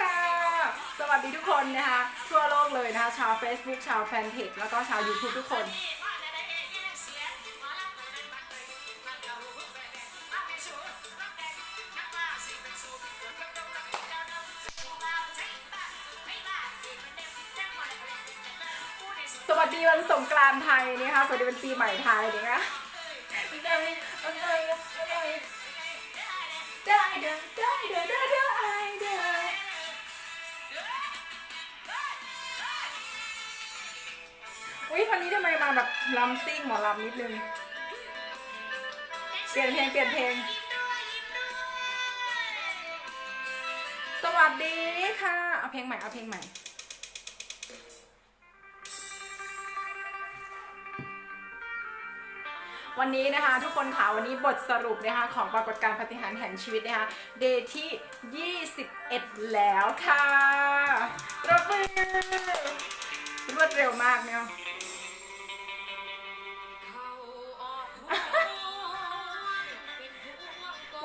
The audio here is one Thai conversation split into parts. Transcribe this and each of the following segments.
ค่ะ สวัสดีทุกคนนะคะ ทั่วโลกเลยนะคะ ชาว Facebook ชาวแฟนเพจแล้วก็ชาว YouTube ทุกคน สวัสดีวันสงกรานต์ไทยนะคะสวัสดีวันปีใหม่ไทยนะคะ ลำซิ่งหมอลำนิดนึง เปลี่ยนเพลงเปลี่ยนเพลง สวัสดีค่ะ เอาเพลงใหม่ เอาเพลงใหม่วันนี้นะคะทุกคนค่ะวันนี้บทสรุปนะคะของปรากฏการณ์ปฏิหารย์แห่งชีวิตนะคะเดย์ที่ 21 แล้วค่ะรบมือรวดเร็วมากเนี่ย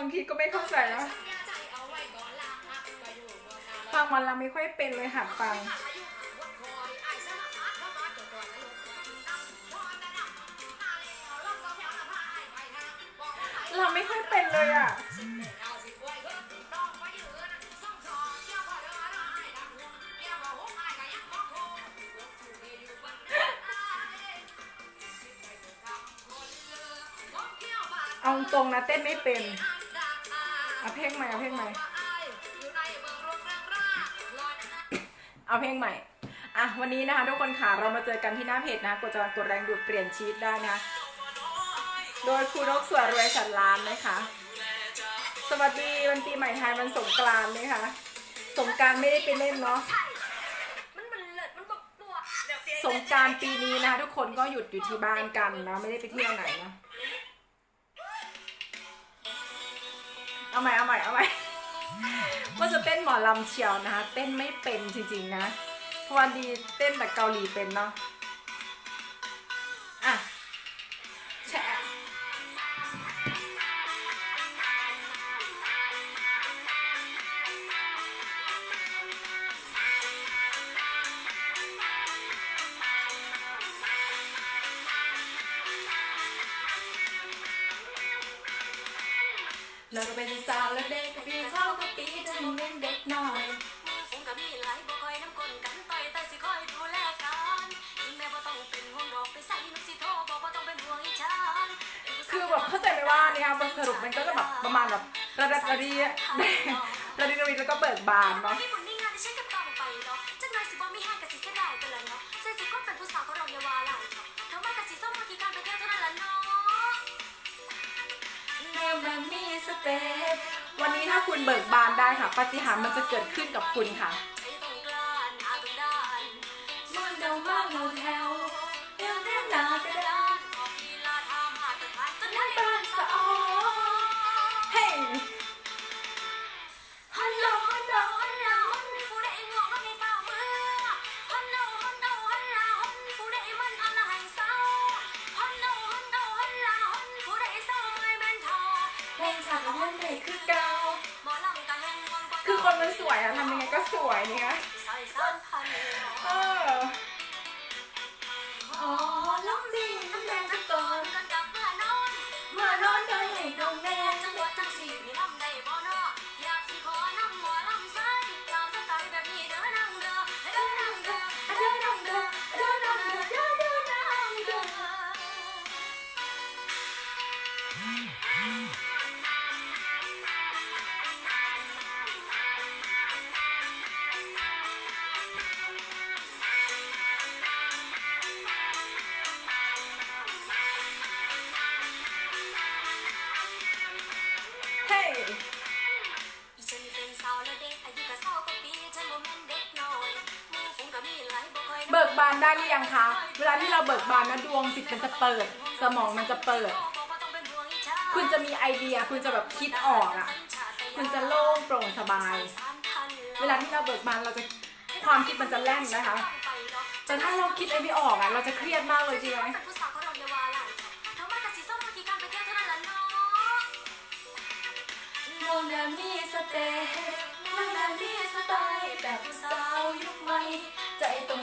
บางทีก็ไม่เข้าใจนะฟังวันละไม่ค่อยเป็นเลยหัดฟัง เราไม่ค่อยเป็นเลยอะเอาตรงนะเต้นไม่เป็น เอาเพลงใหม่เอาเพลงใหม่เอาเพลงใหม่อะวันนี้นะคะทุกคนค่ะเรามาเจอกันที่หน้าเพจนะกดจะกดแรงดูดเปลี่ยนชีวิตได้นะคะโดยครูนกสวยรวยสันล้านนะคะ สวัสดีวันปีใหม่ไทยวันสงกรานต์นะคะสงกรารไม่ได้ไปเล่นเนาะมันมันเลิศมันบอกปัวสงกรารปีนี้นะคะทุกคนก็หยุดอยู่ที่บ้านกันนะไม่ได้ไปเที่ยวไหนนะ เอาใหม่เอาใหม่เอาใหม่ว่าจะเต้นหมอลำเชียวนะคะ เต้นไม่เป็นจริงๆนะ เพราะวันดีเต้นแต่เกาหลีเป็นเนาะ เราก็เป็นสาวและเด็กกับพี่เท่ากับปีจะมึงเป็นเด็กน้อยมึงฟุ้งกับมีหลายบ่คอยน้ำกลนกันต่อยแต่สิคอยดูแลกันอีแม่บ่ต้องเป็นห่วงดอกไปใส่นุกสิโทรบอกบ่ต้องเป็นห่วงอีฉันคือแบบเข้าใจไหมว่าเนี่ยบทสรุปมันก็จะแบบประมาณแบบระดับระดีระดีระดีแล้วก็เบิกบานเนาะ วันนี้ถ้าคุณเบิกบานได้ค่ะปาฏิหารย์มันจะเกิดขึ้นกับคุณค่ะใช้ตรงกลานอาตรงด้ามันเดามาเราแถ แล้วทำยังไงก็สวยนี่คะ ยังคะ เวลาที่เราเบิกบานนะดวงจิตมันจะเปิด สมองมันจะเปิด คุณจะมีไอเดีย คุณจะแบบคิดออกอะ คุณจะโล่งโปร่งสบาย เวลาที่เราเบิกบานเราจะความคิดมันจะแล่นนะคะ แต่ถ้าเราคิดอะไรไม่ออกอะเราจะเครียดมากเลยจริงไหมผู้สามีสเมื่อกี้การไปเที่ยวเท่านั้นละเนาะโมนามีสไตล์แบบสาวยุคใหม่ใจตรง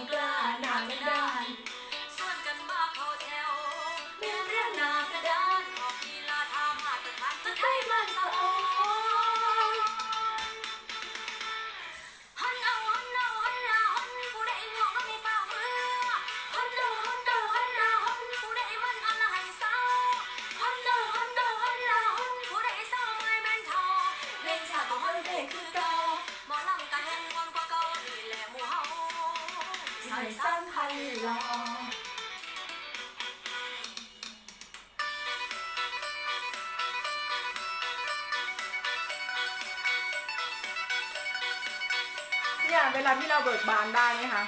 เนี่ยเวลาที่เราเบิกบานได้ไหมคะ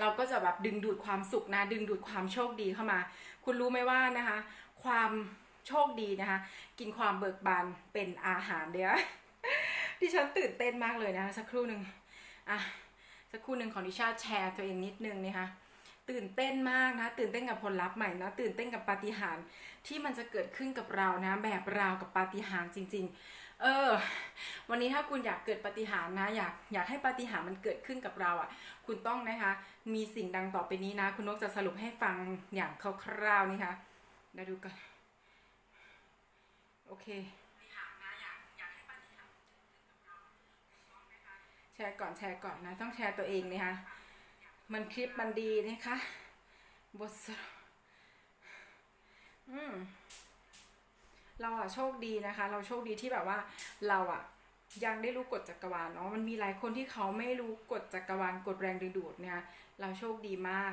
เราก็จะแบบดึงดูดความสุขนะ ดึงดูดความโชคดีเข้ามา คุณรู้ไหมว่านะคะ ความโชคดีนะคะ กินความเบิกบานเป็นอาหารเดียวดิฉันตื่นเต้นมากเลยนะคะสักครู่หนึ่งอะสักครู่หนึ่งของดิชาแชร์ตัวเองนิดนึงนะคะตื่นเต้นมากนะ ตื่นเต้นกับผลลัพธ์ใหม่นะ ตื่นเต้นกับปาฏิหาริย์ที่มันจะเกิดขึ้นกับเรานะ แบบราวกับปาฏิหาริย์จริง ๆ เออ วันนี้ถ้าคุณอยากเกิดปาฏิหาริย์นะ อยากอยากให้ปาฏิหาริย์มันเกิดขึ้นกับเราอะ คุณต้องนะคะ มีสิ่งดังต่อไปนี้นะ คุณนกจะสรุปให้ฟังอย่างคร่าวๆนี่ค่ะเดี๋ยวดูกัน โอเคแชร์ก่อนแชร์ก่อนนะ ต้องแชร์ตัวเองนะคะ มันคลิปมันดีนะคะบทสรุปอืม เราอะโชคดีนะคะ เราโชคดีที่แบบว่าเราอะยังได้รู้กฎจักรวาลเนาะมันมีหลายคนที่เขาไม่รู้กฎจักรวาลกฎแรงดึงดูดเนี่ย เราโชคดีมาก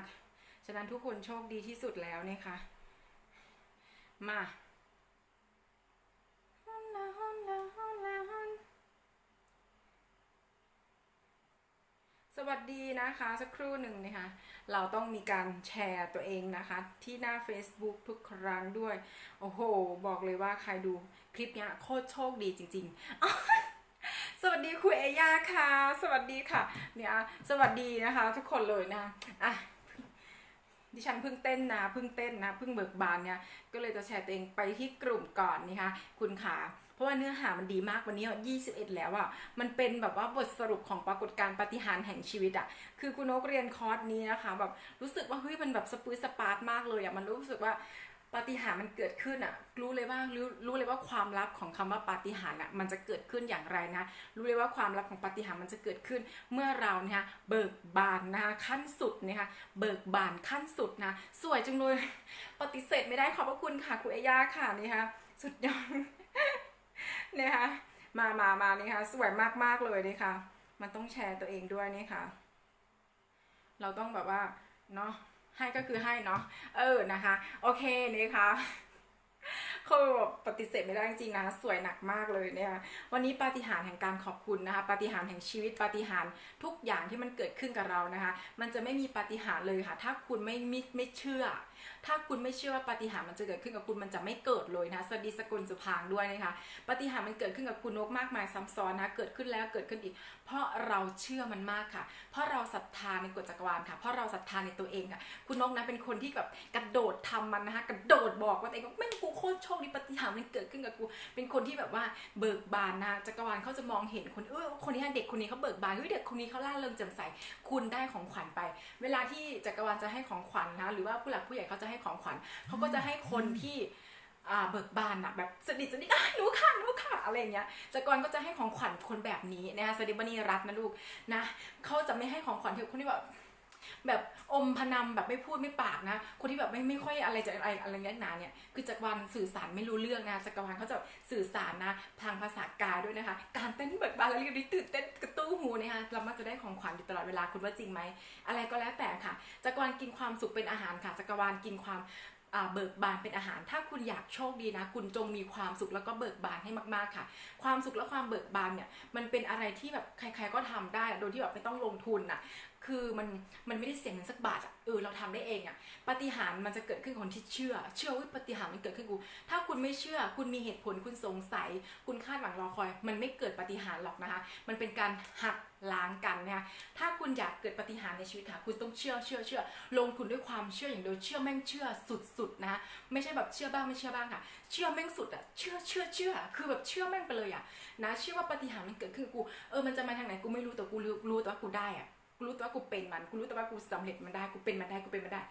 ฉะนั้นทุกคนโชคดีที่สุดแล้วเนี่ยค่ะมา วัสดีนะคะสักครู่หนึ่งนะคะ เราต้องมีการแชร์ตัวเองนะคะ ที่หน้า Facebook ทุกครั้งด้วย โอ้โห บอกเลยว่าใครดูคลิปเนี้ยโคตรโชคดีจริง ๆ สวัสดีคุณเอย่าค่ะ สวัสดีค่ะ เนี่ยสวัสดีนะคะ ทุกคนเลยนะอะดิฉันเพิ่งเต้นนะเพิ่งเต้นนะเพิ่งเบิกบานเนี่ยก็เลยจะแชร์ตัวเองไปที่กลุ่มก่อนนะคะคุณขา ราะว่าเนื้อหามันดีมากวันนี้21แล้วอะ่ะมันเป็นแบบว่าบทสรุปของปรากฏการณ์ปาฏิหารย์แห่งชีวิตอะ่ะคือคุณนกเรียนคอร์สนี้นะคะแบบรู้สึกว่าเฮ้ยมันแบบสปื้อสปาร์ตมากเลยอะ่ะมันรู้สึกว่าปาฏิหาริย์มันเกิดขึ้นอะ่ะรู้เลยว่ารู้รู้เลยว่าความลับของคำว่าปาฏิหาริย์อะมันจะเกิดขึ้นอย่างไรนะ รู้เลยว่าความลับของปาฏิหาริย์มันจะเกิดขึ้น เมื่อเราเนี่ยเบิกบานนะคะขั้นสุดนะคะเบิกบานขั้นสุดนะสวยจังเลยปฏิเสธไม่ได้ขอบพระคุณค่ะคุณเอยาค่ะนี่ค่ะสุดยอด นี่ยค่ะมามามานี่ค่ะสวยมากๆเลยนี่ค่ะมันต้องแชร์ตัวเองด้วยนี่ค่ะ เราต้องแบบว่าเนาะให้ก็คือให้เนาะเออนะคะ โอเคนี่ค่ะ คือแบบปฏิเสธไม่ได้จริงๆนะสวยหนักมากเลยเนี่ยวันนี้ปาฏิหาริย์แห่งการขอบคุณนะคะปาฏิหาริย์แห่งชีวิตปาฏิหาริย์ทุกอย่างที่มันเกิดขึ้นกับเรานะคะ มันจะไม่มีปาฏิหาริย์เลยค่ะ ถ้าคุณไม่ไม่ไม่เชื่อ ถ้าคุณไม่เชื่อว่าปาฏิหาริย์มันจะเกิดขึ้นกับคุณมันจะไม่เกิดเลยนะสวัสดีสกุลสุพางด้วยนะคะปาฏิหาริย์มันเกิดขึ้นกับคุณนกมากมายซ้ำซ้อนนะเกิดขึ้นแล้วเกิดขึ้นอีก เพราะเราเชื่อมันมากค่ะ เพราะเราศรัทธาในกฎจักรวาลค่ะ เพราะเราศรัทธาในตัวเองค่ะคุณนกนะเป็นคนที่แบบกระโดดทำมันนะคะกระโดดบอกว่าตัวเองว่าแม่กูโคตรโชคดีปฏิหารมันเกิดขึ้นกับกู เป็นคนที่แบบว่าเบิกบานนะจักรวาลเขาจะมองเห็นคนเออคนนี้เด็กคนนี้เขาเบิกบานเฮ้ยเด็กคนนี้เขาล่าเริงแจ่มใสคุณได้ของขวัญไป เวลาที่จักรวาลจะให้ของขวัญนะ หรือว่าผู้หลักผู้ใหญ่เขาจะให้ของขวัญเขาก็จะให้คนที่อ่าเบิกบานอะแบบสนิทสนิทอะหนูค่ะหนูค่ะอะไรเงี้ยจักรวาลก็จะให้ของขวัญคนแบบนี้นะคะสวัสดีบัณีรัตน์นะลูกนะเขาจะไม่ให้ของขวัญที่คนที่แบบ แบบอมพนำแบบไม่พูดไม่ปากนะ คนที่แบบไม่ไม่ค่อยอะไรจะอะไรอะไรเงี้ยหนาเนี่ยคือจักรวาลสื่อสารไม่รู้เรื่องนะจักรวาลเขาจะสื่อสารนะทางภาษากายด้วยนะคะ การเต้นเบิกบานแล้วเรียกได้ตื่นเต้นกระตู้หูนะคะเรามักจะได้ของขวัญอยู่ตลอดเวลาคุณว่าจริงไหมอะไรก็แล้วแต่ค่ะจักรวาลกินความสุขเป็นอาหารค่ะจักรวาลกินความเบิกบานเป็นอาหาร ถ้าคุณอยากโชคดีนะ คุณจงมีความสุขแล้วก็เบิกบานให้มากๆค่ะ ความสุขและความเบิกบานเนี่ย มันเป็นอะไรที่แบบใครๆก็ทำได้ โดยที่แบบไม่ต้องลงทุนน่ะ คือมันมันไม่ได้เสียเงินสักบาทอะเออเราทำได้เองอะปฏิหารมันจะเกิดขึ้นคนที่เชื่อ เชื่อว่าปฏิหารมันเกิดขึ้นกู ถ้าคุณไม่เชื่อ คุณมีเหตุผลคุณสงสัย คุณคาดหวังรอคอย มันไม่เกิดปฏิหารหรอกนะคะ มันเป็นการหักล้างกันนะคะถ้าคุณอยากเกิดปฏิหารในชีวิตค่ะ คุณต้องเชื่อเชื่อเชื่อ ลงทุนด้วยความเชื่ออย่างเดียวเชื่อแม่งเชื่อสุดๆนะคะไม่ใช่แบบเชื่อบ้างไม่เชื่อบ้างค่ะ เชื่อแม่งสุดอะเชื่อเชื่อเชื่อ คือแบบเชื่อแม่งไปเลยอะนะเชื่อว่าปฏิหารมันเกิดขึ้นกูเออมันจะมาทางไหนกูไม่รู้แต่กูรู้รู้แต่ว่ากูได้อะ กูรู้แต่ว่ากูเป็นมัน กูรู้แต่ว่ากูสำเร็จมันได้ กูเป็นมันได้ กูเป็นมันได้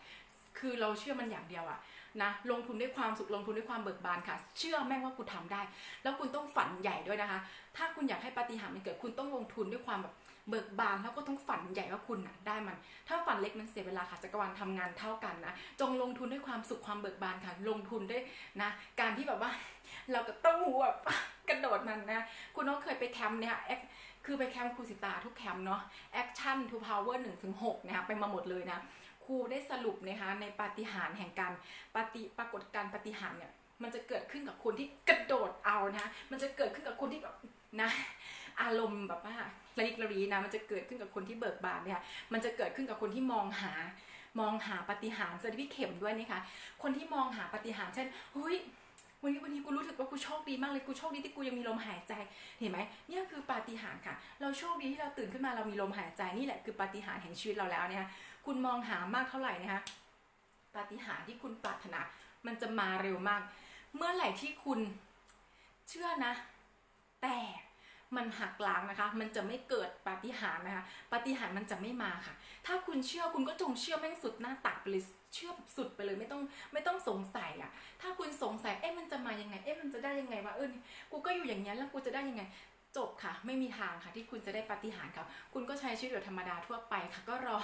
คือเราเชื่อมันอย่างเดียวอะนะ ลงทุนด้วยความสุข ลงทุนด้วยความเบิกบานค่ะ เชื่อแม่งว่ากูทำได้ แล้วคุณต้องฝันใหญ่ด้วยนะคะ ถ้าคุณอยากให้ปาฏิหาริย์มันเกิด คุณต้องลงทุนด้วยความแบบเบิกบานแล้วก็ต้องฝันใหญ่ว่าคุณนะได้มัน ถ้าฝันเล็กมันเสียเวลาค่ะจักรวาลทำงานเท่ากันนะ จงลงทุนด้วยความสุขความเบิกบานค่ะ ลงทุนด้วยนะ การที่แบบว่า เราก็ต้องหูแบบกระโดดมันนะ คุณน้องเคยไปแคมป์เนี่ย คือไปแคมป์ครูสิตาทุกแคมป์เนาะ Action to Power 1ถึง6นะคะไปมาหมดเลยนะครูได้สรุปนะคะในปาฏิหาริย์แห่งการปฏิปรากฏการปฏิหาริย์เนี่ยมันจะเกิดขึ้นกับคนที่กระโดดเอานะมันจะเกิดขึ้นกับคนที่แบบนะ อารมณ์แบบว่าระลิกระรีนะ มันจะเกิดขึ้นกับคนที่เบิกบานเนี่ย มันจะเกิดขึ้นกับคนที่มองหามองหาปฏิหาริย์สวัสดีพี่เข็มด้วยนะคะ คนที่มองหาปฏิหารเช่นเฮ้ย วันนี้วันนี้กูรู้สึกว่ากูโชคดีมากเลยกูโชคดีที่กูยังมีลมหายใจเห็นไหมเนี่ยคือปาฏิหาริย์ค่ะ เราโชคดีที่เราตื่นขึ้นมาเรามีลมหายใจนี่แหละคือปาฏิหาริย์แห่งชีวิตเราแล้วเนี่ยคุณมองหามากเท่าไหร่นะคะปาฏิหาริย์ที่คุณปรารถนามันจะมาเร็วมาก เมื่อไหร่ที่คุณเชื่อนะ แต่มันหักล้างนะคะ มันจะไม่เกิดปาฏิหาริย์นะคะ ปาฏิหาริย์มันจะไม่มาค่ะ ถ้าคุณเชื่อคุณก็จงเชื่อแม่งสุดหน้าตักไปเลย เชื่อแบบสุดไปเลยไม่ต้องไม่ต้องสงสัยอะถ้าคุณสงสัยเอ๊ะมันจะมายังไงเอ๊ะมันจะได้ยังไงวะเออกูก็อยู่อย่างนี้ยแล้วกูจะได้ยังไงจบค่ะ ไม่มีทางค่ะที่คุณจะได้ปฏิหารครับ คุณก็ใช้ชีวิตแบบธรรมดาทั่วไปค่ะ ก็รอ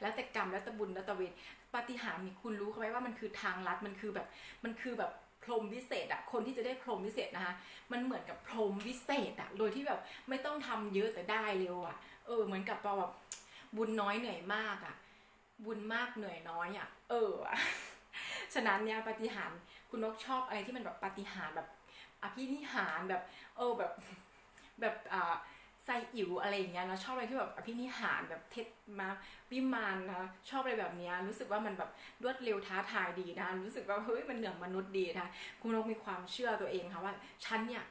แล้วแต่กรรมแล้วแต่บุญแล้วแต่เวรปฏิหารนี่คุณรู้เขาไหมว่ามันคือทางลัดมันคือแบบมันคือแบบพรหมวิเศษอะคนที่จะได้พรหมวิเศษนะคะมันเหมือนกับพรหมวิเศษอะโดยที่แบบไม่ต้องทำเยอะแต่ได้เร็วอะเออเหมือนกับเราแบบบุญน้อยเหนื่อยมากอะ บุญมากเหนื่อยน้อยอะเออ ฉะนั้นเนี่ยปฏิหารคุณนกชอบอะไรที่มันแบบปฏิหารแบบอภินิหารแบบ เออแบบแบบอ่าไซอิ๋วอะไรอย่างเงี้ยนะชอบอะไรที่แบบอภินิหารแบบเทศมาวิมานนะชอบอะไรแบบเนี้ยรู้สึกว่ามันแบบรวดเร็วท้าทายดีนะรู้สึกว่าเฮ้ยมันเหนือมนุษย์ดีนะคุณนกมีความเชื่อตัวเองค่ะว่าฉันเนี่ย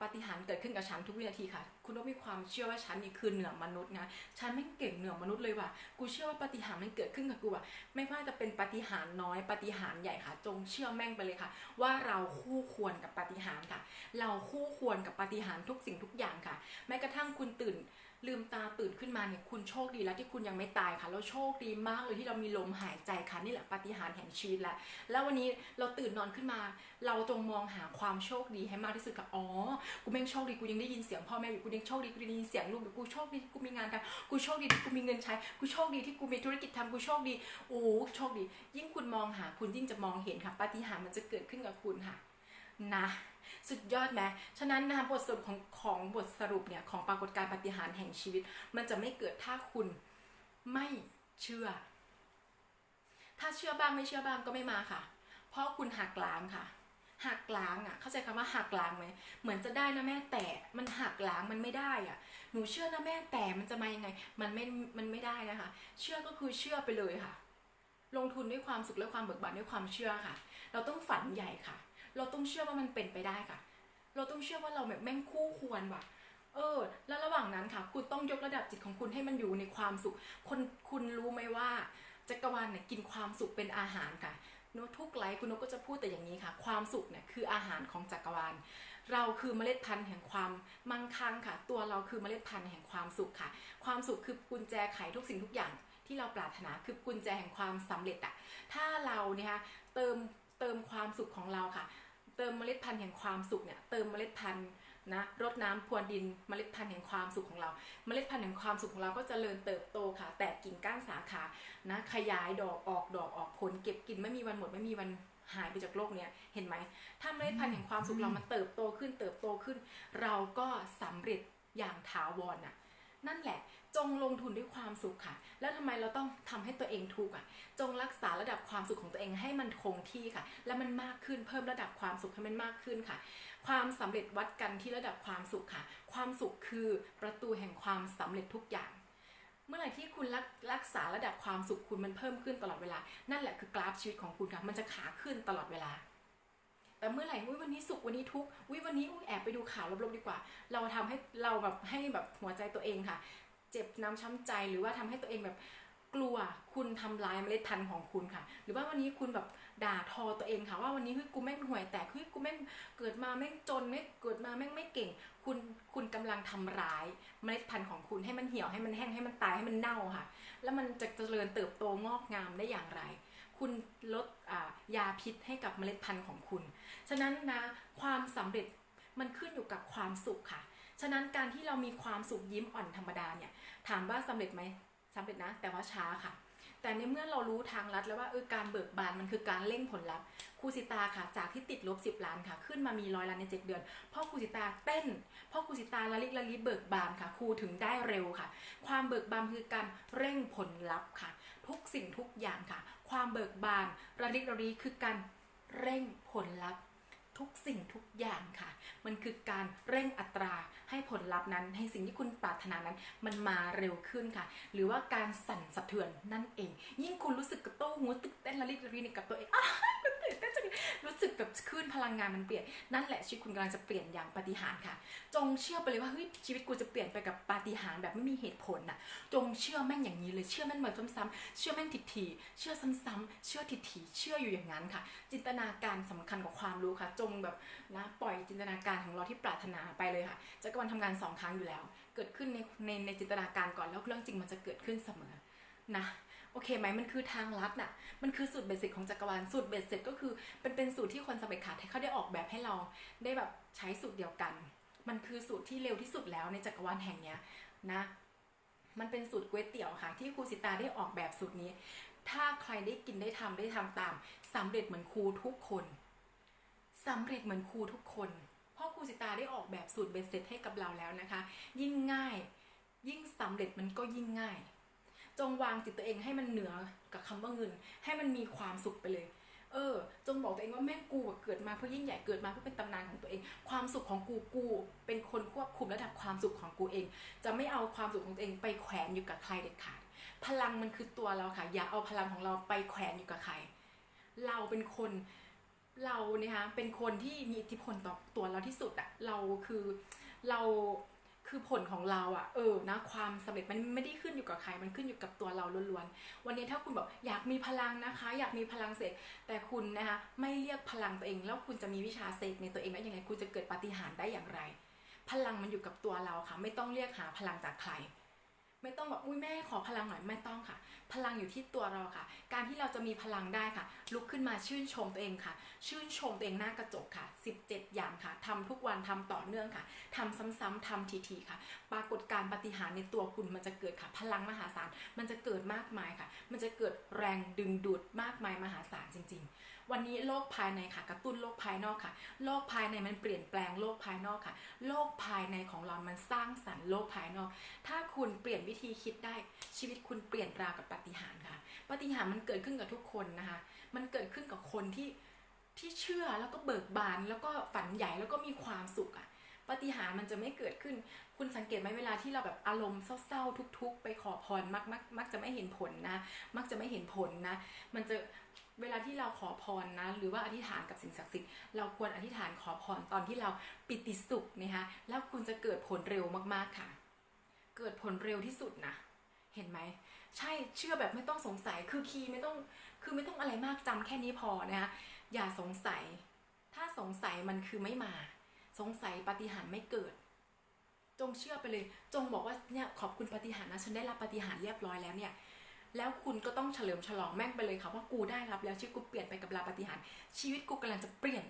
ปฏิหารเกิดขึ้นกับฉันทุกวินาทีค่ะ คุณต้องมีความเชื่อว่าฉันนี่คือเหนือมนุษย์นะฉันไม่เก่งเหนือมนุษย์เลยว่ะกูเชื่อว่าปาฏิหารย์มันเกิดขึ้นกับกูว่ะไม่ว่าจะเป็นปาฏิหารย์น้อยปาฏิหารย์ใหญ่ค่ะ จงเชื่อแม่งไปเลยค่ะ ว่าเราคู่ควรกับปาฏิหารย์ค่ะ เราคู่ควรกับปาฏิหารย์ทุกสิ่งทุกอย่างค่ะ แม้กระทั่งคุณตื่น ลืมตาตื่นขึ้นมาเนี่ยคุณโชคดีแล้วที่คุณยังไม่ตายค่ะ เราโชคดีมากเลยที่เรามีลมหายใจค่ะนี่แหละปาฏิหาริย์แห่งชีวิตแล้วแล้ววันนี้เราตื่นนอนขึ้นมา เราจงมองหาความโชคดีให้มากที่สุดค่ะอ๋อกูแม่งโชคดีกูยังได้ยินเสียงพ่อแม่อยู่กูยังโชคดีกูได้ยินเสียงลูกอยู่กูโชคดีกูมีงานทำกูโชคดีที่กูมีเงินใช้กูโชคดีที่กูมีธุรกิจทำกูโชคดีโอ้โชคดี ยิ่งคุณมองหาคุณยิ่งจะมองเห็นค่ะปาฏิหาริย์มันจะเกิดขึ้นกับคุณค่ะ นะ สุดยอดไหมฉะนั้นนะคะบทสรุปของของบทสรุปเนี่ยของปรากฏการณ์ปฏิหารแห่งชีวิต มันจะไม่เกิดถ้าคุณไม่เชื่อ ถ้าเชื่อบ้างไม่เชื่อบ้างก็ไม่มาค่ะ เพราะคุณหักล้างค่ะหักล้างอะ เข้าใจคำว่าหักล้างไหมเหมือนจะได้นะแม่แต่มันหักล้างมันไม่ได้อะ หนูเชื่อนะแม่แต่มันจะมายังไง มันไม่ มันไม่ได้นะคะ เชื่อก็คือเชื่อไปเลยค่ะ ลงทุนด้วยความสุขและความเบิกบานด้วยความเชื่อค่ะ เราต้องฝันใหญ่ค่ะ เราต้องเชื่อว่ามันเป็นไปได้ค่ะ เราต้องเชื่อว่าเราแบบแม่งคู่ควรว่ะ เออ แล้วระหว่างนั้นค่ะ คุณต้องยกระดับจิตของคุณให้มันอยู่ในความสุข คนคุณรู้ไหมว่าจักรวาลเนี่ยกินความสุขเป็นอาหารค่ะนทุกไลฟ์คุณนกก็จะพูดแต่อย่างนี้ค่ะ ความสุขเนี่ยคืออาหารของจักรวาล เราคือเมล็ดพันธุ์แห่งความมั่งคั่งค่ะ ตัวเราคือเมล็ดพันธุ์แห่งความสุขค่ะ ความสุขคือกุญแจไขทุกสิ่งทุกอย่างที่เราปรารถนาคือกุญแจแห่งความสำเร็จอะถ้าเราเนี่ยค่ะเติมเติมความสุขของเราค่ะ ติมเมล็ดพันธุ์แห่งความสุขเนี่ยเติมเมล็ดพันธุ์นะรดน้ำพรวนดินเมล็ดพันธุ์แห่งความสุขของเรา เมล็ดพันธุ์แห่งความสุขของเราก็จเจริญเติบโตค่ะ แตกกิ่งก้านสาขานะขยายดอกออกดอกออกผลเก็บกินไม่มีวันหมดไม่มีวันหายไปจากโลกเนี้ยเห็นไหมถ้าเมล็ดพันธุ์แห่งความสุขเรามันเติบโตขึ้นเติบโตขึ้น เราก็สำเร็จอย่างถาวรน่ะ นั่นแหละ จงลงทุนด้วยความสุขค่ะ แล้วทำไมเราต้องทำให้ตัวเองทุกข์อะ จงรักษาระดับความสุขของตัวเองให้มันคงที่ค่ะ และมันมากขึ้นเพิ่มระดับความสุขให้มันมากขึ้นค่ะ ความสำเร็จวัดกันที่ระดับความสุขค่ะ ความสุขคือประตูแห่งความสำเร็จทุกอย่างเมื่อไหร่ที่คุณรักรักษาระดับความสุขคุณมันเพิ่มขึ้นตลอดเวลา นั่นแหละคือกราฟชีวิตของคุณค่ะ มันจะขาขึ้นตลอดเวลา แต่เมื่อไหร่อุ้ยวันนี้สุขวันนี้ทุกข์อุ้ยวันนี้อุ้ยแอบไปดูข่าวลบๆดีกว่า เราทำให้เราแบบให้แบบหัวใจตัวเองค่ะ เจ็บน้ำช้ำใจหรือว่าทำให้ตัวเองแบบกลัวคุณทำลายเมล็ดพันธุ์ของคุณค่ะ หรือว่าวันนี้คุณแบบด่าทอตัวเองค่ะ ว่าวันนี้เฮ้ยกูแม่งห่วยแตกเฮ้ยกูแม่งเกิดมาแม่งจนไม่เกิดมาแม่งไม่เก่ง คุณคุณกำลังทำร้ายเมล็ดพันธุ์ของคุณให้มันเหี่ยวให้มันแห้งให้มันตายให้มันเน่าค่ะ แล้วมันจะเจริญเติบโตงอกงามได้อย่างไร คุณลดยาพิษให้กับเมล็ดพันธุ์ของคุณ ฉะนั้นนะความสำเร็จมันขึ้นอยู่กับความสุขค่ะ ฉะนั้นการที่เรามีความสุขยิ้มอ่อนธรรมดาเนี่ยถามว่าสำเร็จไหมสำเร็จนะ แต่ว่าช้าค่ะ แต่ในเมื่อเรารู้ทางลัดแล้วว่าเออการเบิกบานมันคือการเร่งผลลัพธ์ครูสิตาค่ะ จากที่ติดลบ10ล้านค่ะ ขึ้นมามีร้อยล้านใน 7 เดือนพ่อครูสิตาเต้นพ่อครูสิตาละลิกละลิเบิกบานค่ะครูถึงได้เร็วค่ะ ความเบิกบานคือการเร่งผลลัพธ์ค่ะ ทุกสิ่งทุกอย่างค่ะ ความเบิกบาน ระลิกระลีคือการเร่งผลลัพธ์ทุกสิ่งทุกอย่างค่ะ มันคือการเร่งอัตราให้ผลลัพธ์นั้น ให้สิ่งที่คุณปรารถนานั้น มันมาเร็วขึ้นค่ะ หรือว่าการสั่นสะเทือนนั่นเอง ยิ่งคุณรู้สึกกระโต้หัวตึกเต้นระลิกระลีในกับตัวเอง รู้สึกแบบคลื่นพลังงานมันเปลี่ยนนั่นแหละชีวิตคุณกำลังจะเปลี่ยนอย่างปาฏิหาริย์ค่ะ จงเชื่อไปเลยว่าเฮ้ยชีวิตกูจะเปลี่ยนไปกับปาฏิหาริย์แบบไม่มีเหตุผลน่ะ จงเชื่อแม่งอย่างนี้เลยเชื่อแม่งเหมือนซ้ำๆเชื่อแม่งทีๆเชื่อซ้ำๆเชื่อทีๆเชื่ออยู่อย่างนั้นค่ะ จินตนาการสำคัญกว่าความรู้ค่ะ จงแบบนะปล่อยจินตนาการของเราที่ปรารถนาไปเลยค่ะจักรวาลทำงานสองครั้งอยู่แล้ว เกิดขึ้นในในในจินตนาการก่อนแล้วเรื่องจริงมันจะเกิดขึ้นเสมอนะ โอเคไหมมันคือทางลัดน่ะ มันคือสูตรเบสิกของจักรวาลสูตรเบสิกก็คือเป็นเป็นสูตรที่คนสำเร็จขาดเขาได้ออกแบบให้เราได้แบบใช้สูตรเดียวกัน มันคือสูตรที่เร็วที่สุดแล้วในจักรวาลแห่งเนี้ยนะ มันเป็นสูตรก๋วยเตี๋ยวค่ะที่ครูสิตาได้ออกแบบสูตรนี้ ถ้าใครได้กินได้ทำได้ทำตามสำเร็จเหมือนครูทุกคนสำเร็จเหมือนครูทุกคนเพราะครูสิตาได้ออกแบบสูตรเบสเซ็ตให้กับเราแล้วนะคะ ยิ่งง่าย ยิ่งสำเร็จมันก็ยิ่งง่าย จงวางจิตตัวเองให้มันเหนือกับคำว่าเงิน ให้มันมีความสุขไปเลย เออ จงบอกตัวเองว่าแม่งกูเกิดมาเพื่อยิ่งใหญ่เกิดมาเพื่อเป็นตำนานของตัวเอง ความสุขของกูกู เป็นคนควบคุมระดับความสุขของกูเอง จะไม่เอาความสุขของตัวเองไปแขวนอยู่กับใครเด็ดขาดพลังมันคือตัวเราค่ะ อย่าเอาพลังของเราไปแขวนอยู่กับใคร เราเป็นคนเราเนี่ยคะเป็นคนที่มีอิทธิพลต่อตัวเราที่สุดอะเราคือเรา คือผลของเราอะเออนะความสำเร็จมันไม่ได้ขึ้นอยู่กับใครมันขึ้นอยู่กับตัวเราล้วนๆวันนี้ถ้าคุณบอกอยากมีพลังนะคะ อยากมีพลังเสกแต่คุณนะคะไม่เรียกพลังตัวเอง แล้วคุณจะมีวิชาเสกในตัวเองได้ยังไงคุณจะเกิดปาฏิหาริย์ได้อย่างไร พลังมันอยู่กับตัวเราค่ะ ไม่ต้องเรียกหาพลังจากใคร ไม่ต้องแบบอุ้ยแม่ขอพลังหน่อยไม่ต้องค่ะ พลังอยู่ที่ตัวเราค่ะ การที่เราจะมีพลังได้ค่ะ ลุกขึ้นมาชื่นชมตัวเองค่ะ ชื่นชมตัวเองหน้ากระจกค่ะ 17 อย่างค่ะทำทุกวันทำต่อเนื่องค่ะทำซ้ำๆทำทีๆค่ะ ปรากฏการปฏิหารในตัวคุณมันจะเกิดค่ะ พลังมหาศาลมันจะเกิดมากมายค่ะ มันจะเกิดแรงดึงดูดมากมายมหาศาลจริง ๆ วันนี้โลกภายในค่ะ กระตุ้นโลกภายนอกค่ะ โลกภายในมันเปลี่ยนแปลงโลกภายนอกค่ะ โลกภายในของเรา มันสร้างสรรค์โลกภายนอก ถ้าคุณเปลี่ยนวิธีคิดได้ชีวิตคุณเปลี่ยนราวกับปาฏิหาริย์ค่ะปาฏิหาริย์มันเกิดขึ้นกับทุกคนนะคะ มันเกิดขึ้นกับคนที่ที่เชื่อแล้วก็เบิกบานแล้วก็ฝันใหญ่แล้วก็มีความสุขอะปาฏิหาริย์มันจะไม่เกิดขึ้น คุณสังเกตไหมเวลาที่เราแบบอารมณ์เศร้าๆทุก ๆ ไปขอพรมักมักมักจะไม่เห็นผลนะ มักจะไม่เห็นผลนะ มันจะ เราขอพรนะหรือว่าอธิษฐานกับสิ่งศักดิ์สิทธิ์เราควรอธิษฐานขอพรตอนที่เราปิติสุขนะคะแล้วคุณจะเกิดผลเร็วมากๆค่ะ เกิดผลเร็วที่สุดนะ เห็นไหม ใช่เชื่อแบบไม่ต้องสงสัยคือคีย์ไม่ต้องคือไม่ต้องอะไรมากจำแค่นี้พอนะคะอย่าสงสัย ถ้าสงสัยมันคือไม่มา สงสัยปฏิหารไม่เกิดจงเชื่อไปเลย จงบอกว่าเนี่ยขอบคุณปฏิหารนะ ฉันได้รับปฏิหารเรียบร้อยแล้วเนี่ย แล้วคุณก็ต้องเฉลิมฉลองแม่งไปเลยค่ะว่ากูได้รับแล้วชีวิตกูเปลี่ยนไปกับลาปฏิหารชีวิตกูกำลังจะเปลี่ยน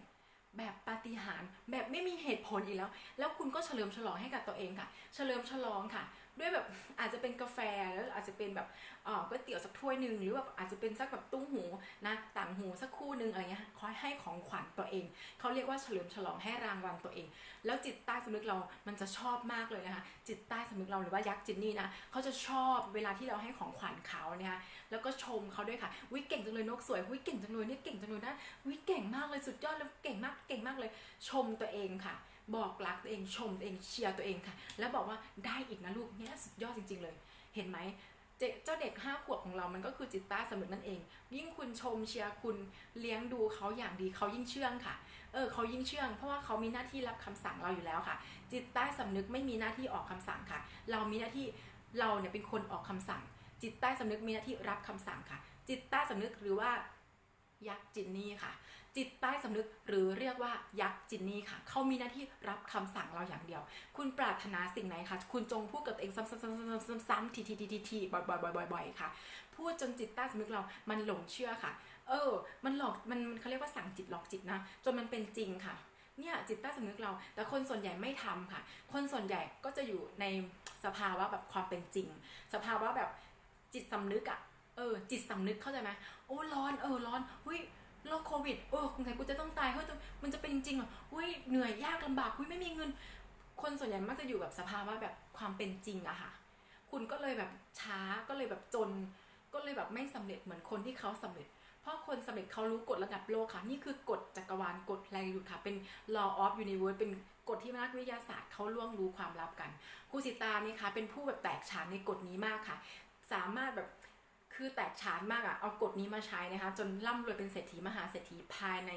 แบบปาฏิหาริย์แบบไม่มีเหตุผลอีกแล้ว แล้วคุณก็เฉลิมฉลองให้กับตัวเองค่ะ เฉลิมฉลองค่ะ ด้วยแบบอาจจะเป็นกาแฟแล้วอาจจะเป็นแบบก๋วยเตี๋ยวสักถ้วยหนึ่งหรือแบบอาจจะเป็นสักแบบตุ้งหูนะต่างหูสักคู่หนึ่งอะไรเงี้ยคอยให้ของขวัญตัวเองเขาเรียกว่าเฉลิมฉลองให้รางวัลตัวเอง แล้วจิตใต้สำนึกเรามันจะชอบมากเลยนะคะจิตใต้สำนึกเราหรือว่ายักษ์จินนี่นะเขาจะชอบเวลาที่เราให้ของขวัญเขาเนี่ยคะแล้วก็ชมเขาด้วยค่ะวิเก่งจังเลยนกสวยวิเก่งจังเลยเนี่ยเก่งจังเลยนะวิเก่งมากเลยสุดยอดเลยเก่งมากเก่งมากเลย ชมตัวเองค่ะ บอกรักตัวเองชมตัวเองเชียร์ตัวเองค่ะ แล้วบอกว่าได้อีกนะลูกเนี่ยสุดยอดจริง ๆ เลย เห็นไหมเจเจ้าเด็กห้าขวบของเรามันก็คือจิตใต้สำนึกนั่นเอง ยิ่งคุณชมเชียร์คุณเลี้ยงดูเขาอย่างดีเขายิ่งเชื่องค่ะ เออเขายิ่งเชื่อง เพราะว่าเขามีหน้าที่รับคำสั่งเราอยู่แล้วค่ะ จิตใต้สำนึกไม่มีหน้าที่ออกคำสั่งค่ะ เรามีหน้าที่เราเนี่ยเป็นคนออกคำสั่ง จิตใต้สำนึกมีหน้าที่รับคำสั่งค่ะ จิตใต้สำนึกหรือว่ายักษ์จินนี่ค่ะ จิตใต้สำนึกหรือเรียกว่ายักษ์จินนี่ค่ะ เขามีหน้าที่รับคำสั่งเราอย่างเดียว คุณปรารถนาสิ่งไหนคะคุณจงพูดกับตัวเองซ้ำๆๆๆๆๆทีทีทีทีบ่อยบ่อยบ่อยบ่อยบ่อยค่ะ พูดจนจิตใต้สำนึกเรามันหลงเชื่อค่ะ เออ มันหลอกมันเขาเรียกว่าสั่งจิตหลอกจิตนะจนมันเป็นจริงค่ะเนี่ยจิตใต้สำนึกเรา แต่คนส่วนใหญ่ไม่ทำค่ะ คนส่วนใหญ่ก็จะอยู่ในสภาวะแบบความเป็นจริง สภาวะแบบจิตสำนึกอะเออจิตสำนึกเข้าใจไหมโอ้ร้อนเออร้อนเฮ้ย โรคโควิดเออคงใส่กูจะต้องตายเฮ้ยมันจะเป็นจริงเหรอเฮ้ยเหนื่อยยากลำบากเฮ้ยไม่มีเงิน คนส่วนใหญ่มักจะอยู่แบบสภาวะแบบความเป็นจริงอะค่ะ คุณก็เลยแบบช้าก็เลยแบบจน ก็เลยแบบไม่สำเร็จเหมือนคนที่เขาสำเร็จ เพราะคนสำเร็จเขารู้กฎระดับโลกค่ะ นี่คือกฎจักรวาลกฎแรงอยู่ค่ะ เป็น law of universe เป็นกฎที่นักวิทยาศาสตร์เขาล่วงรู้ความลับกันครูสิตานี่ค่ะเป็นผู้แบบแตกฉานในกฎนี้มากค่ะ สามารถแบบ คือแตกฉานมากอะเอากฎนี้มาใช้นะคะ จนร่ำรวยเป็นเศรษฐีมหาเศรษฐีภายใน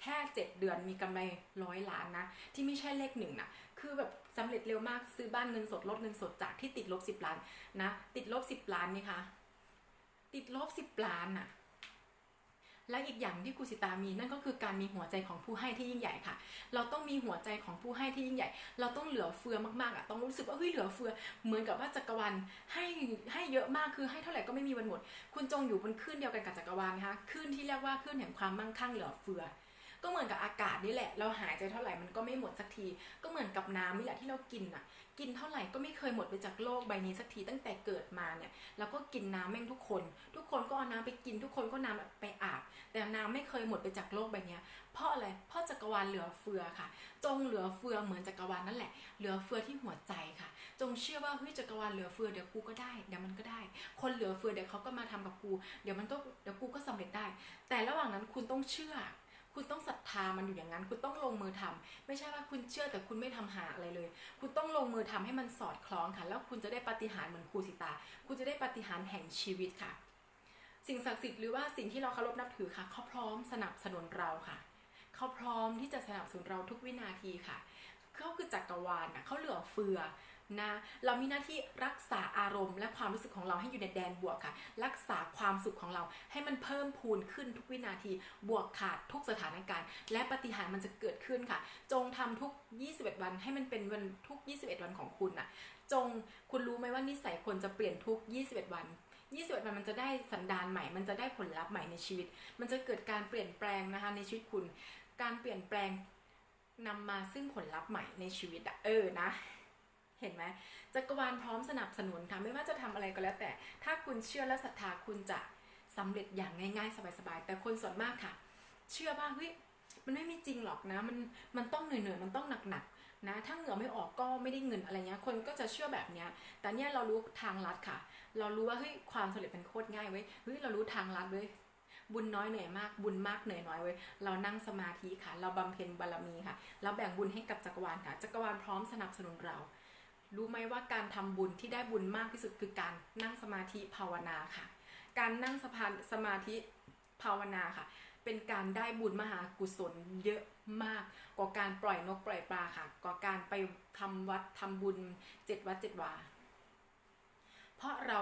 แค่ 7 เดือนมีกำไรร้อยล้านนะ ที่ไม่ใช่เลขหนึ่งนะคือแบบสำเร็จเร็วมากซื้อบ้านเงินสดลดเงินสดจากที่ติดลบ 10 ล้านนะ ติดลบ 10 ล้านนี่คะติดลบ 10 ล้านอะ และอีกอย่างที่ครูสิตามีนั่นก็คือการมีหัวใจของผู้ให้ที่ยิ่งใหญ่ค่ะ เราต้องมีหัวใจของผู้ให้ที่ยิ่งใหญ่ เราต้องเหลือเฟือมากๆอะต้องรู้สึกว่าเฮ้ยเหลือเฟือเหมือนกับว่าจักรวาลให้ให้เยอะมากคือให้เท่าไหร่ก็ไม่มีวันหมด คุณจงอยู่บนคลื่นเดียวกันกับจักรวาลนะคะคลื่นที่เรียกว่าคลื่นแห่งความมั่งคั่งเหลือเฟือ ก็เหมือนกับอากาศนี่แหละ เราหายใจเท่าไหร่มันก็ไม่หมดสักที ก็เหมือนกับน้ำนี่แหละที่เรากินอะ กินเท่าไหร่ก็ไม่เคยหมดไปจากโลกใบนี้สักทีตั้งแต่เกิดมาเนี่ยเราก็กินน้ำแม่งทุกคน ทุกคนก็เอาน้ำไปกิน ทุกคนก็น้ำไปอาบ แต่น้ำไม่เคยหมดไปจากโลกใบนี้เพราะอะไรเพราะจักรวาลเหลือเฟือค่ะ จงเหลือเฟือเหมือนจักรวาลนั่นแหละ เหลือเฟือที่หัวใจค่ะ จงเชื่อว่าเฮ้ยจักรวาลเหลือเฟือเดี๋ยวกูก็ได้เดี๋ยวมันก็ได้ คนเหลือเฟือเดี๋ยวเขาก็มาทำกับกู เดี๋ยวมันก็เดี๋ยวกูก็สำเร็จได้ แต่ระหว่างนั้นคุณต้องเชื่อ คุณต้องศรัทธามันอยู่อย่างนั้น คุณต้องลงมือทำไม่ใช่ว่าคุณเชื่อแต่คุณไม่ทำหาอะไรเลย คุณต้องลงมือทำให้มันสอดคล้องค่ะ แล้วคุณจะได้ปฏิหารเหมือนครูสิตา คุณจะได้ปฏิหารแห่งชีวิตค่ะ สิ่งศักดิ์สิทธิ์หรือว่าสิ่งที่เราเคารพนับถือค่ะเขาพร้อมสนับสนุนเราค่ะเขาพร้อมที่จะสนับสนุนเราทุกวินาทีค่ะเขาคือจักรวาลนะเขาเหลือเฟือ นะเรามีหน้าที่รักษาอารมณ์และความรู้สึกของเราให้อยู่ในแดนบวกค่ะ รักษาความสุขของเราให้มันเพิ่มพูนขึ้นทุกวินาที บวกขาดทุกสถานการณ์ และปฏิหารมันจะเกิดขึ้นค่ะ จงทำทุก 21 วันให้มันเป็นวันทุก 21 วันของคุณน่ะจงคุณรู้ไหมว่านิสัยคนจะเปลี่ยนทุก 21 วัน21วันมันจะได้สันดานใหม่ มันจะได้ผลลัพธ์ใหม่ในชีวิต มันจะเกิดการเปลี่ยนแปลงนะคะในชีวิตคุณ การเปลี่ยนแปลงนำมาซึ่งผลลัพธ์ใหม่ในชีวิตอะเออนะ เห็นไหมจักรวาลพร้อมสนับสนุนค่ะไม่ว่าจะทำอะไรก็แล้วแต่ ถ้าคุณเชื่อและศรัทธาคุณจะสำเร็จอย่างง่าย ๆ สบายๆแต่คนส่วนมากค่ะ เชื่อว่าเฮ้ยมันไม่มีจริงหรอกนะมันมันต้องเหนื่อยๆมันต้องหนักๆนะถ้าเหงื่อไม่ออกก็ไม่ได้เงินอะไรเงี้ยคนก็จะเชื่อแบบเนี้ยแต่เนี่ยเรารู้ทางลัดค่ะ เรารู้ว่าเฮ้ยความสำเร็จเป็นโคตรง่ายเว้ยเฮ้ยเรารู้ทางลัดเว้ยบุญน้อยเหนื่อยมากบุญมากเหนื่อยน้อยเว้ยเรานั่งสมาธิค่ะ เราบำเพ็ญบารมีค่ะ เราแบ่งบุญให้กับจักรวาลค่ะ จักรวาลพร้อมสนับสนุนเรา รู้ไหมว่าการทำบุญที่ได้บุญมากที่สุดคือการนั่งสมาธิภาวนาค่ะ การนั่งสภานสมาธิภาวนาค่ะ เป็นการได้บุญมหากุศลเยอะมาก กว่าการปล่อยนกปล่อยปลาค่ะ กว่าการไปทำวัดทำบุญเจ็ดวัดเจ็ดวา เพราะเรา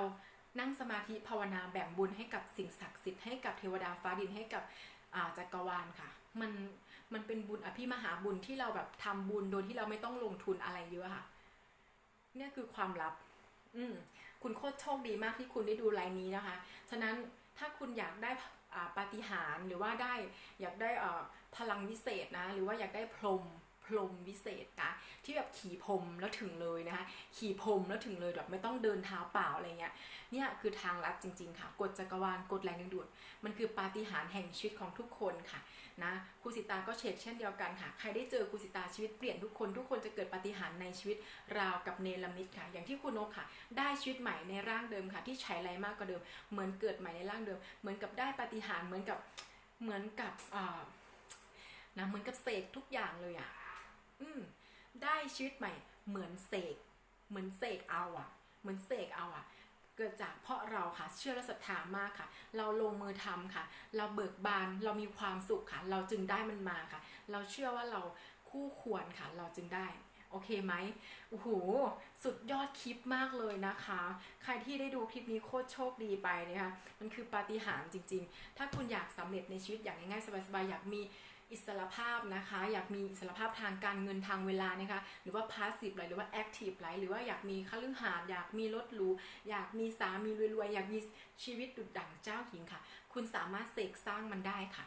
นั่งสมาธิภาวนาแบ่งบุญให้กับสิ่งศักดิ์สิทธิ์ให้กับเทวดาฟ้าดินให้กับจักรวาลค่ะ มันมันเป็นบุญอภิมหาบุญที่เราแบบทำบุญโดยที่เราไม่ต้องลงทุนอะไรเยอะค่ะ เนี่ยคือความลับ อืมคุณโคตรโชคดีมากที่คุณได้ดูไลน์นี้นะคะ ฉะนั้นถ้าคุณอยากได้อ่าปาฏิหาริย์หรือว่าได้อยากได้อ่าพลังวิเศษนะ หรือว่าอยากได้พรมพรมวิเศษนะที่แบบขี่พรมแล้วถึงเลยนะคะขี่พรมแล้วถึงเลยแบบไม่ต้องเดินเท้าเปล่าอะไรเงี้ยเนี่ยคือทางลัดจริง ๆ ค่ะกฎจักรวาลกฎแรงดึงดูดมันคือปาฏิหาริย์แห่งชีวิตของทุกคนค่ะ นะครูสิตาก็เช็คเช่นเดียวกันค่ะ ใครได้เจอครูสิตาชีวิตเปลี่ยนทุกคนทุกคนจะเกิดปฏิหารในชีวิตราวกับเนรมิตค่ะ อย่างที่คุณนกค่ะ ได้ชีวิตใหม่ในร่างเดิมค่ะ ที่ใช้ไรมากกว่าเดิม เหมือนเกิดใหม่ในร่างเดิม เหมือนกับได้ปฏิหารเหมือนกับเหมือนกับนะเหมือนกับเสกทุกอย่างเลยอะอืมได้ชีวิตใหม่เหมือนเสกเหมือนเสกเอาอะ เหมือนเสกเอาอะ เกิดจากเพราะเราค่ะเชื่อและศรัทธามากค่ะ เราลงมือทำค่ะ เราเบิกบานเรามีความสุขค่ะ เราจึงได้มันมาค่ะ เราเชื่อว่าเราคู่ควรค่ะ เราจึงได้โอเคไหมโอ้โห สุดยอดคลิปมากเลยนะคะ ใครที่ได้ดูคลิปนี้โคตรโชคดีไปนะคะ มันคือปาฏิหาริย์จริง ๆ ถ้าคุณอยากสำเร็จในชีวิตอย่างง่ายๆ สบายๆ อยากมี อิสรภาพนะคะ อยากมีอิสรภาพทางการเงินทางเวลานะคะ หรือว่า passive ไลหรือว่า active ไลหรือว่าอยากมีคฤหาสน์อยากมีรถหรูอยากมีสามีรวยๆอยากมีชีวิตดุจดั่งเจ้าหญิงค่ะ คุณสามารถเสกสร้างมันได้ค่ะ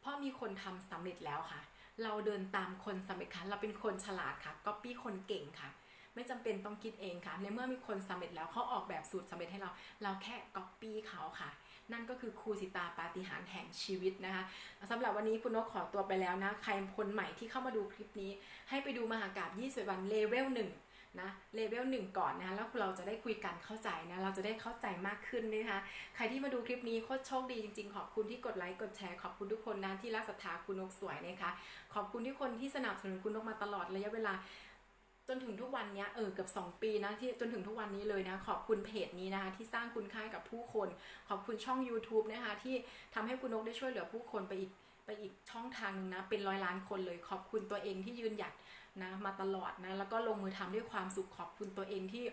เพราะมีคนทำสำเร็จแล้วค่ะ เราเดินตามคนสำเร็จค่ะ เราเป็นคนฉลาดค่ะก๊อปปี้คนเก่งค่ะไม่จำเป็นต้องคิดเองค่ะ ในเมื่อมีคนสำเร็จแล้วเขาออกแบบสูตรสำเร็จให้เรา เราแค่ก๊อปปี้เขาค่ะ นั่นก็คือครูสิตาปาฏิหาริย์แห่งชีวิตนะคะสำหรับวันนี้คุณนกขอตัวไปแล้วนะ ใครคนใหม่ที่เข้ามาดูคลิปนี้ ให้ไปดูมหากาบ20 วันเลเวลหนึ่งนะเลเวลหนึ่งก่อนนะคะแล้วเราจะได้คุยกันเข้าใจนะ เราจะได้เข้าใจมากขึ้นนะคะใครที่มาดูคลิปนี้โคตรโชคดีจริงๆ ขอบคุณที่กดไลค์กดแชร์ขอบคุณทุกคนนะที่รักศรัทธาคุณนกสวยนะคะขอบคุณที่คนที่สนับสนุนคุณนกมาตลอดระยะเวลา จนถึงทุกวันนี้เออเกือบ2 ปีนะที่จนถึงทุกวันนี้เลยนะ ขอบคุณเพจนี้นะคะที่สร้างคุณค่ากับผู้คน ขอบคุณช่อง YouTube นะคะที่ทำให้คุณนกได้ช่วยเหลือผู้คนไปอีกไปอีกช่องทางหนึงนะเป็นร้อยล้านคนเลย ขอบคุณตัวเองที่ยืนหยัดนะมาตลอดนะแล้วก็ลงมือทำด้วยความสุขขอบคุณตัวเองที่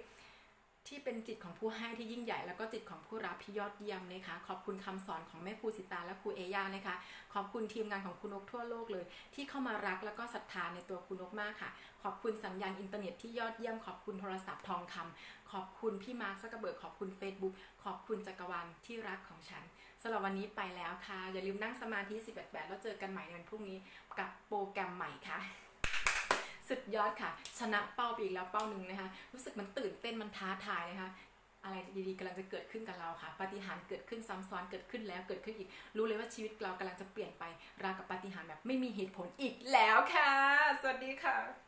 ที่เป็นจิตของผู้ให้ที่ยิ่งใหญ่ แล้วก็จิตของผู้รับที่ยอดเยี่ยมนะคะ ขอบคุณคำสอนของแม่ครูสิตาและครูเอย่านะคะ ขอบคุณทีมงานของคุณนกทั่วโลกเลย ที่เข้ามารักแล้วก็ศรัทธาในตัวคุณนกมากค่ะ ขอบคุณสัญญาณอินเทอร์เน็ตที่ยอดเยี่ยม ขอบคุณโทรศัพท์ทองคำขอบคุณพี่มาร์คซักเกร์เบิร์กขอบคุณ Facebook ขอบคุณจักรวาลที่รักของฉันสำหรับวันนี้ไปแล้วค่ะ อย่าลืมนั่งสมาธิ18แบบแล้วเจอกันใหม่ในวันพรุ่งนี้กับโปรแกรมใหม่ค่ะ สุดยอดค่ะ ชนะเป้าไปอีกแล้วเป้าหนึ่งนะคะ รู้สึกมันตื่นเต้นมันท้าทายนะคะ อะไรดีๆกำลังจะเกิดขึ้นกับเราค่ะ ปาฏิหาริย์เกิดขึ้นซ้ำซ้อนเกิดขึ้นแล้วเกิดขึ้นอีก รู้เลยว่าชีวิตเรากำลังจะเปลี่ยนไปราวกับปาฏิหาริย์แบบไม่มีเหตุผลอีกแล้วค่ะ สวัสดีค่ะ